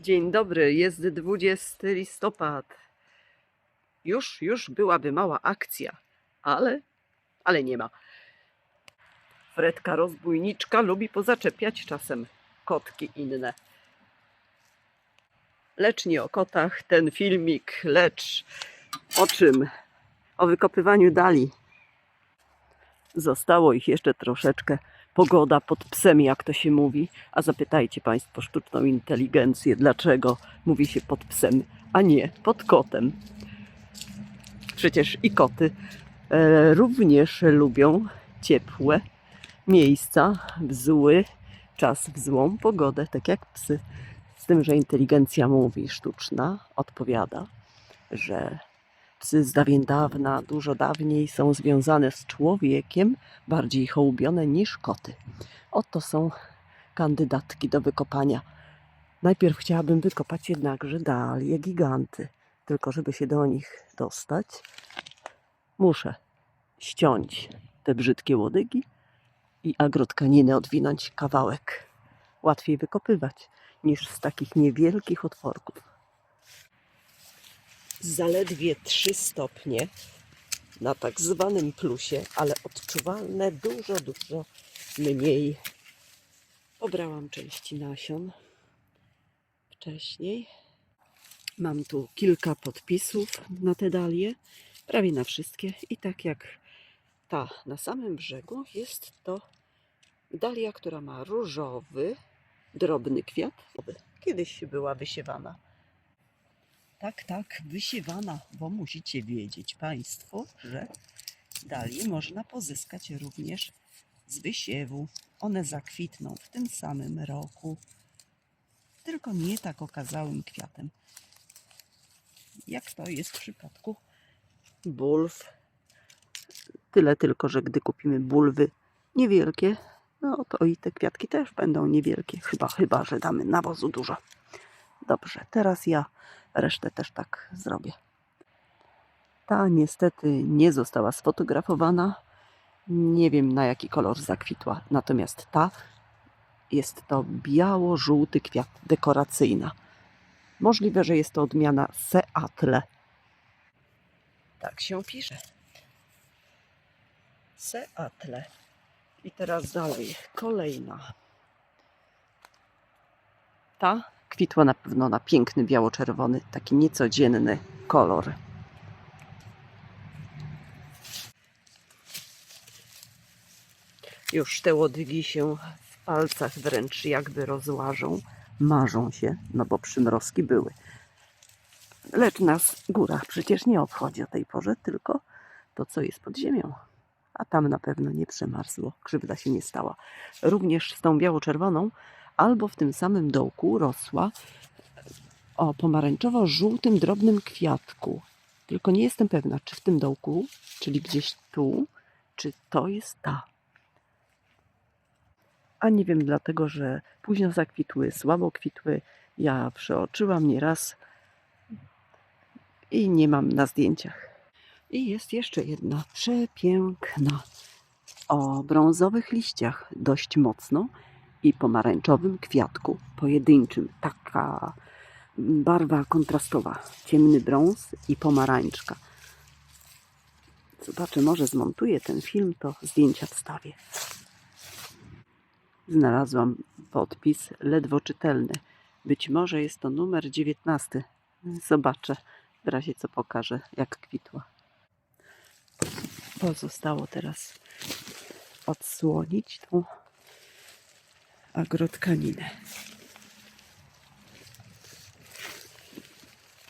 Dzień dobry, jest 20 listopad. Już, już byłaby mała akcja, ale, ale nie ma. Fredka rozbójniczka lubi pozaczepiać czasem kotki inne. Lecz nie o kotach ten filmik, lecz o czym? O wykopywaniu dali. Zostało ich jeszcze troszeczkę. Pogoda pod psem, jak to się mówi. A zapytajcie Państwo sztuczną inteligencję, dlaczego mówi się pod psem, a nie pod kotem. Przecież i koty e, również lubią ciepłe miejsca w zły czas, w złą pogodę, tak jak psy. Z tym, że inteligencja mówi sztuczna, odpowiada, że z dawien dawna, dużo dawniej są związane z człowiekiem, bardziej hołubione niż koty. Oto są kandydatki do wykopania. Najpierw chciałabym wykopać jednakże dalie giganty. Tylko żeby się do nich dostać, muszę ściąć te brzydkie łodygi i agrotkaniny odwinąć kawałek. Łatwiej wykopywać niż z takich niewielkich otworków. Zaledwie 3 stopnie na tak zwanym plusie, ale odczuwalne dużo, dużo mniej. Pobrałam części nasion wcześniej. Mam tu kilka podpisów na te dalie, prawie na wszystkie. I tak jak ta na samym brzegu, jest to dalia, która ma różowy, drobny kwiat. Kiedyś była wysiewana. Tak, tak, wysiewana, bo musicie wiedzieć Państwo, że dali można pozyskać również z wysiewu. One zakwitną w tym samym roku, tylko nie tak okazałym kwiatem, jak to jest w przypadku bulw. Tyle tylko, że gdy kupimy bulwy niewielkie, no to i te kwiatki też będą niewielkie, chyba, chyba, że damy nawozu dużo. Dobrze, teraz ja resztę też tak zrobię. Ta niestety nie została sfotografowana. Nie wiem na jaki kolor zakwitła. Natomiast ta jest to biało-żółty kwiat dekoracyjna. Możliwe, że jest to odmiana Seatle. Tak się pisze. Seatle. I teraz dalej. Kolejna. Ta kwitła na pewno na piękny biało-czerwony, taki niecodzienny kolor. Już te łodygi się w palcach wręcz jakby rozłażą, marzą się, no bo przymrozki były. Lecz nas w górach przecież nie obchodzi o tej porze, tylko to, co jest pod ziemią. A tam na pewno nie przemarzło, krzywda się nie stała. Również z tą biało-czerwoną albo w tym samym dołku rosła o pomarańczowo-żółtym drobnym kwiatku. Tylko nie jestem pewna, czy w tym dołku, czyli gdzieś tu, czy to jest ta. A nie wiem, dlatego że późno zakwitły, słabo kwitły. Ja przeoczyłam nieraz i nie mam na zdjęciach. I jest jeszcze jedna przepiękna o brązowych liściach dość mocno i pomarańczowym kwiatku pojedynczym. Taka barwa kontrastowa. Ciemny brąz i pomarańczka. Zobaczę, może zmontuję ten film, to zdjęcia wstawię. Znalazłam podpis ledwo czytelny. Być może jest to numer 19. Zobaczę, w razie co pokażę, jak kwitła. Pozostało teraz odsłonić tą agrotkaninę.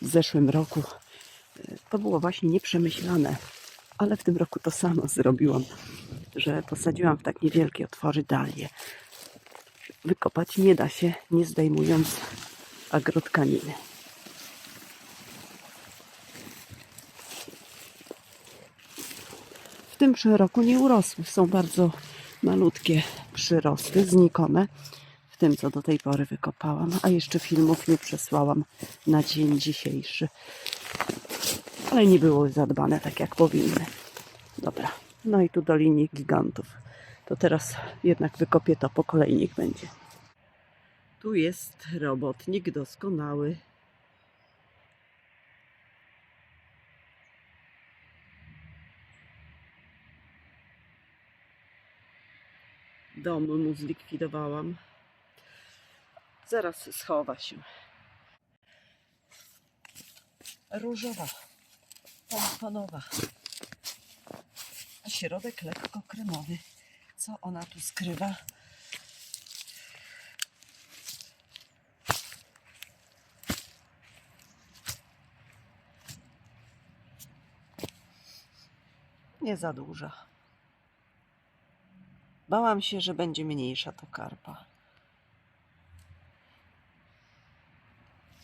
W zeszłym roku e, to było właśnie nieprzemyślane, ale w tym roku to samo zrobiłam, że posadziłam w tak niewielkie otwory dalie. Wykopać nie da się, nie zdejmując agrotkaniny. W tym roku nie urosły, są bardzo malutkie przyrosty, znikome w tym, co do tej pory wykopałam, a jeszcze filmów nie przesłałam na dzień dzisiejszy. Ale nie były zadbane tak, jak powinny. Dobra, no i tu do linii gigantów. To teraz jednak wykopię to po kolei, niech będzie. Tu jest robotnik doskonały. Dom mu zlikwidowałam. Zaraz schowa się. Różowa, pomponowa. A środek lekko kremowy. Co ona tu skrywa? Nie za duża. Bałam się, że będzie mniejsza to karpa.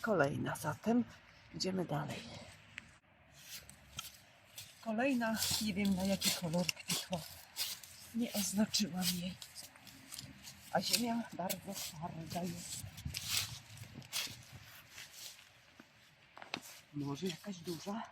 Kolejna zatem. Idziemy dalej. Kolejna, nie wiem na jaki kolor kwitła. Nie oznaczyłam jej. A ziemia bardzo twarda jest. Może jakaś duża?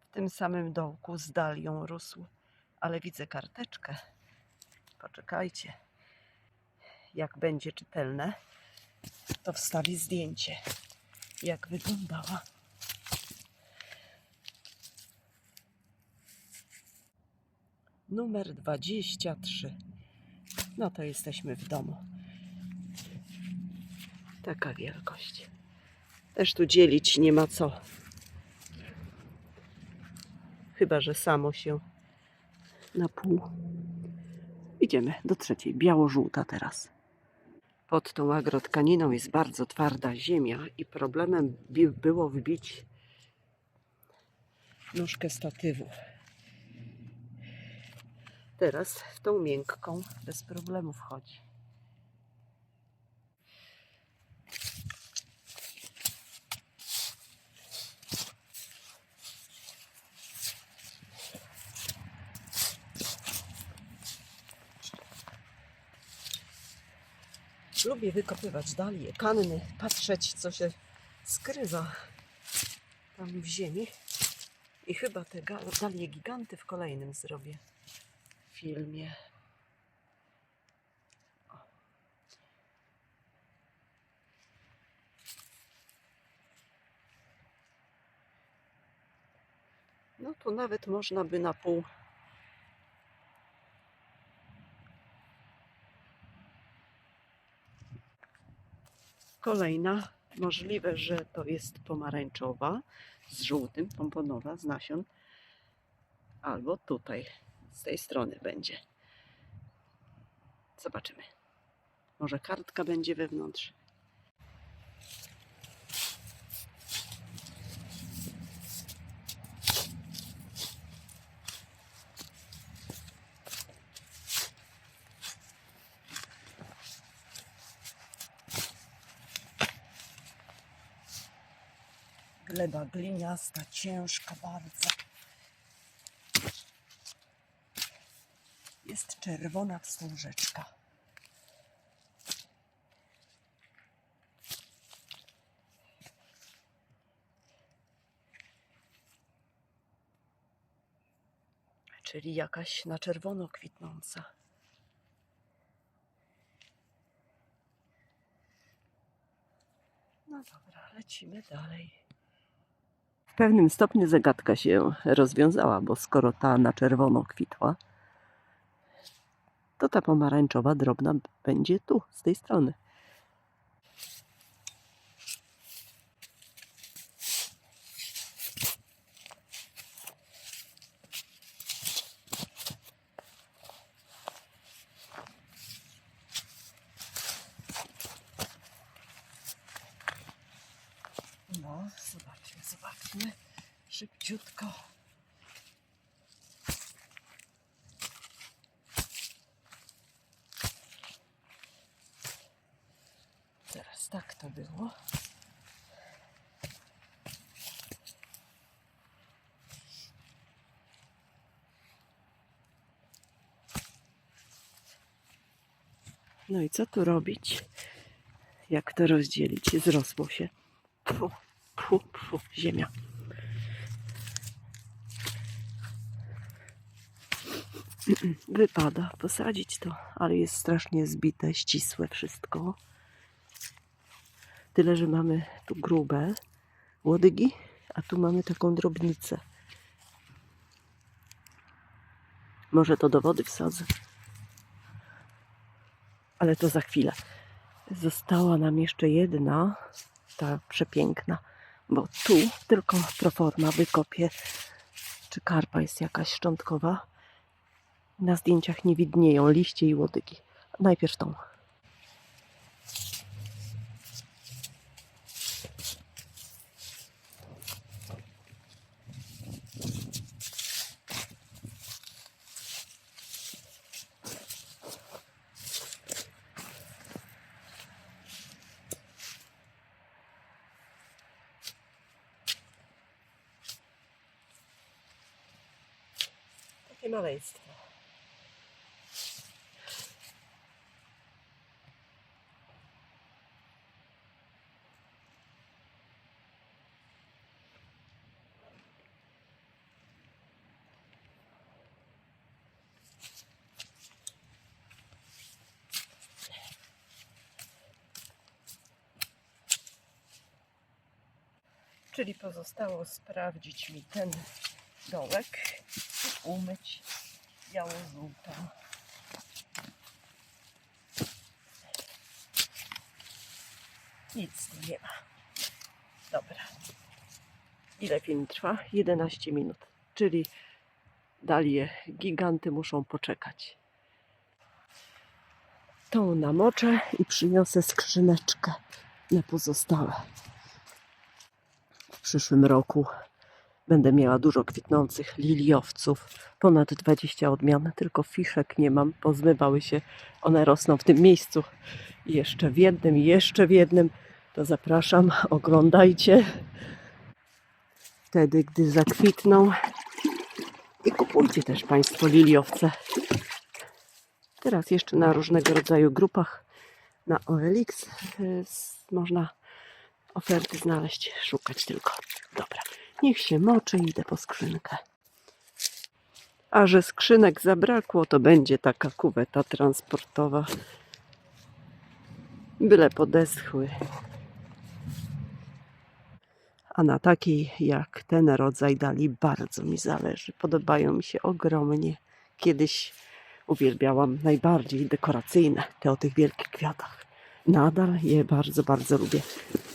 W tym samym dołku z dalią rósł, ale widzę karteczkę. Poczekajcie. Jak będzie czytelne, to wstawi zdjęcie, jak wyglądała. Numer 23. No to jesteśmy w domu. Taka wielkość. Też tu dzielić nie ma co. Chyba, że samo się na pół. Idziemy do trzeciej. Biało-żółta teraz. Pod tą agrotkaniną jest bardzo twarda ziemia i problemem było wbić nóżkę statywu. Teraz w tą miękką bez problemu wchodzi. Lubię wykopywać dalie, kanny, patrzeć co się skrywa tam w ziemi. I chyba te dalie giganty w kolejnym zrobię filmie. No tu nawet można by na pół Kolejna, możliwe, że to jest pomarańczowa z żółtym, pomponowa z nasion. Albo tutaj, z tej strony będzie. Zobaczymy. Może kartka będzie wewnątrz. Gleba gliniasta, ciężka bardzo. Jest czerwona wstążeczka. Czyli jakaś na czerwono kwitnąca. No dobra, lecimy dalej. W pewnym stopniu zagadka się rozwiązała, bo skoro ta na czerwono kwitła, to ta pomarańczowa drobna będzie tu, z tej strony. Szybciutko. Teraz tak to było. No i co tu robić? Jak to rozdzielić? Zrosło się. Pfu, pfu, pfu, ziemia. Wypada posadzić to, ale jest strasznie zbite, ścisłe wszystko. Tyle, że mamy tu grube łodygi, a tu mamy taką drobnicę. Może to do wody wsadzę. Ale to za chwilę. Została nam jeszcze jedna, ta przepiękna, bo tu tylko proforma wykopię, czy karpa jest jakaś szczątkowa. Na zdjęciach nie widnieją liście i łodygi. Najpierw tą. Takie maleństwo. Czyli pozostało sprawdzić mi ten dołek i umyć białą złotą. Nic tu nie ma. Dobra. Ile film trwa? 11 minut. Czyli dalie giganty muszą poczekać. Tą namoczę i przyniosę skrzyneczkę na pozostałe. Przyszłym roku Będę miała dużo kwitnących liliowców, ponad 20 odmian, tylko fiszek nie mam, pozmywały się, one rosną w tym miejscu. Jeszcze w jednym, jeszcze w jednym, to zapraszam, oglądajcie. Wtedy, gdy zakwitną i kupujcie też Państwo liliowce. Teraz jeszcze na różnego rodzaju grupach na OLX y, można oferty znaleźć, szukać tylko. Dobra. Niech się moczy, idę po skrzynkę. A że skrzynek zabrakło, to będzie taka kuweta transportowa. Byle podeschły. A na takiej jak ten rodzaj dali bardzo mi zależy. Podobają mi się ogromnie. Kiedyś uwielbiałam najbardziej dekoracyjne, te o tych wielkich kwiatach. Nadal je bardzo, bardzo lubię.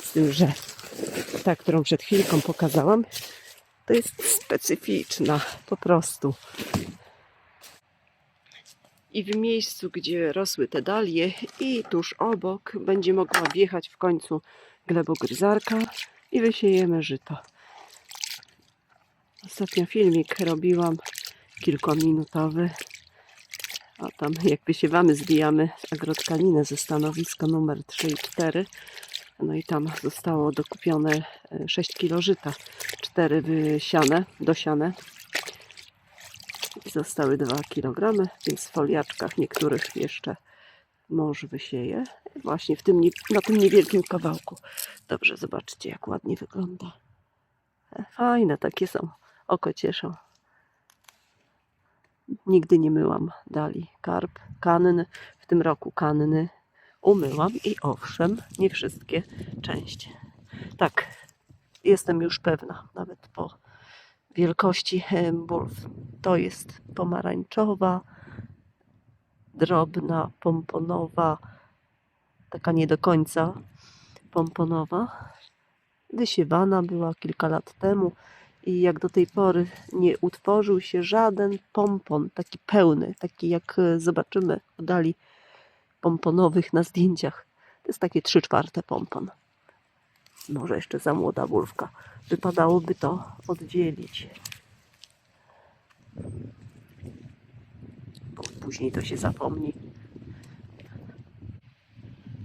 Z tym, że ta, którą przed chwilką pokazałam, to jest specyficzna po prostu. I w miejscu, gdzie rosły te dalie i tuż obok będzie mogła wjechać w końcu glebogryzarka i wysiejemy żyto. Ostatnio filmik robiłam kilkominutowy. O tam jak wysiewamy, zbijamy agrotkaninę ze stanowiska numer 3 i 4. No i tam zostało dokupione e, 6 kg żyta, 4 wysiane, dosiane. I zostały 2 kg, więc w foliaczkach niektórych jeszcze mąż wysieje. Właśnie w tym, na tym niewielkim kawałku. Dobrze, zobaczcie jak ładnie wygląda. E, Fajne takie są, oko cieszą. Nigdy nie myłam dali karp, kanny, w tym roku kanny umyłam i owszem, nie wszystkie części. Tak, jestem już pewna, nawet po wielkości bulw. To jest pomarańczowa, drobna, pomponowa, taka nie do końca pomponowa. Wysiewana była kilka lat temu i jak do tej pory nie utworzył się żaden pompon, taki pełny, taki jak e, zobaczymy w dali pomponowych na zdjęciach. To jest takie 3 czwarte pompon. Może jeszcze za młoda bulwka. Wypadałoby to oddzielić. Bo później to się zapomni.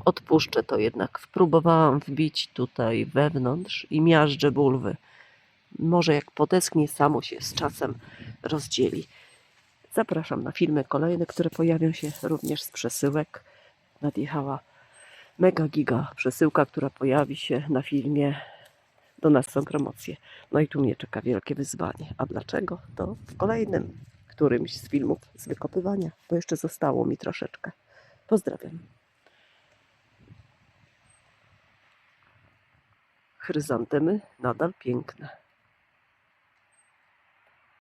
Odpuszczę to jednak. Próbowałam wbić tutaj wewnątrz i miażdżę bulwy. Może jak podeschnie, samo się z czasem rozdzieli. Zapraszam na filmy kolejne, które pojawią się również z przesyłek. nadjechała mega giga przesyłka, która pojawi się na filmie. Do nas są promocje. No i tu mnie czeka wielkie wyzwanie. A dlaczego? To w kolejnym którymś z filmów z wykopywania, bo jeszcze zostało mi troszeczkę. Pozdrawiam. Chryzantemy nadal piękne.